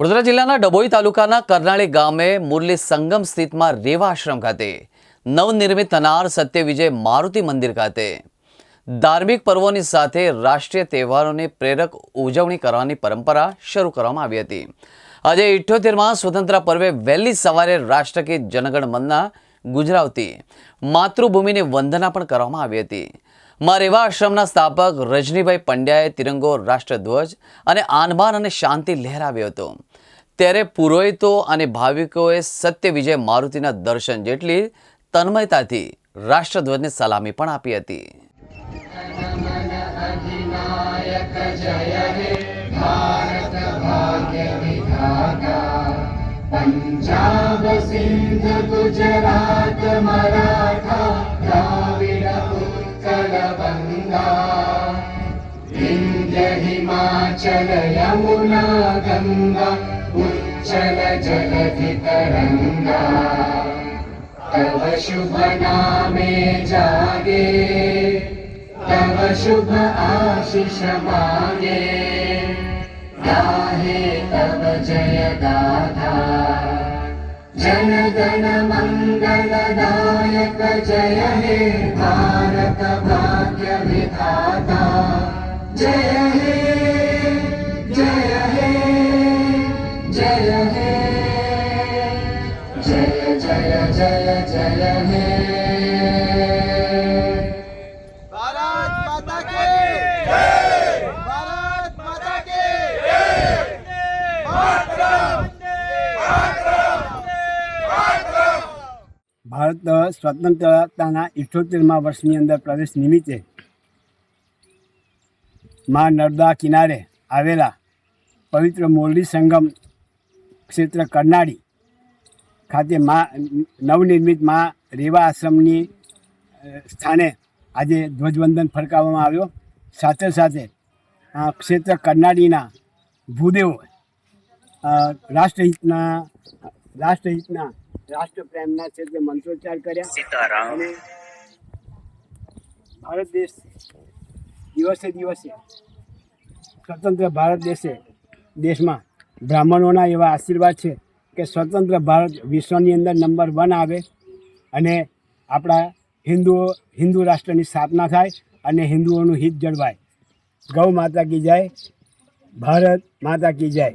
વડોદરા જિલ્લાના ડભોઈ તાલુકાના કરનાળી ગામે મુરલી સંગમ સ્થિતમાં રેવા ખાતે નવનિર્મિત થનાર સત્ય વિજય મારુતિ મંદિર ખાતે ધાર્મિક પર્વોની સાથે રાષ્ટ્રીય તહેવારોની પ્રેરક ઉજવણી કરવાની પરંપરા શરૂ કરવામાં આવી હતી. આજે ઇઠ્યોતેરમાં સ્વતંત્ર પર્વે વહેલી સવારે રાષ્ટ્રગીત જનગણ મનના ગુજરાવતી માતૃભૂમિની વંદના પણ કરવામાં આવી હતી. મારે રેવા આશ્રમના સ્થાપક રજનીભાઈ પંડ્યાએ તિરંગો, રાષ્ટ્રધ્વજ અને આનમાન અને શાંતિ લહેરાવ્યો હતો. ત્યારે પુરોહિતો અને ભાવિકોએ સત્ય વિજય મારુતિના દર્શન જેટલી તન્મયતાથી રાષ્ટ્રધ્વજને સલામી પણ આપી હતી. પંજાબ સિંધ, ગુજરાત, મરાઠા हिमाचल यमुना गङ्गा उच्चल जलधि तरङ्गा तव शुभ नामे जागे तव शुभ आशिष मागे गाहे तव जय गाथा जन मङ्गलदायक जय हे भारत भाग्य ભારત સ્વતંત્રતાના ઇઠોતેરમા વર્ષની અંદર પ્રવેશ નિમિત્તે મા નર્મદા કિનારે આવેલા પવિત્ર મોરલી સંગમ ક્ષેત્ર કરનાળી ખાતે મા નવનિર્મિત મા રેવા આશ્રમની સ્થાને આજે ધ્વજવંદન ફરકાવવામાં આવ્યો. સાથે સાથે ક્ષેત્ર કરનાળીના ભૂદેવો રાષ્ટ્રહિતના રાષ્ટ્રહિતના રાષ્ટ્રપ્રેમના ક્ષેત્રે મંત્રોચ્ચાર કર્યા. અને ભારત દેશ દિવસે દિવસે સ્વતંત્ર ભારત દેશે, દેશમાં બ્રાહ્મણોના એવા આશીર્વાદ છે કે સ્વતંત્ર ભારત વિશ્વની અંદર નંબર વન આવે અને આપણા હિન્દુઓ, હિન્દુ રાષ્ટ્રની સ્થાપના થાય અને હિન્દુઓનું હિત જળવાય. ગૌ માતા કી જય, ભારત માતા કી જય.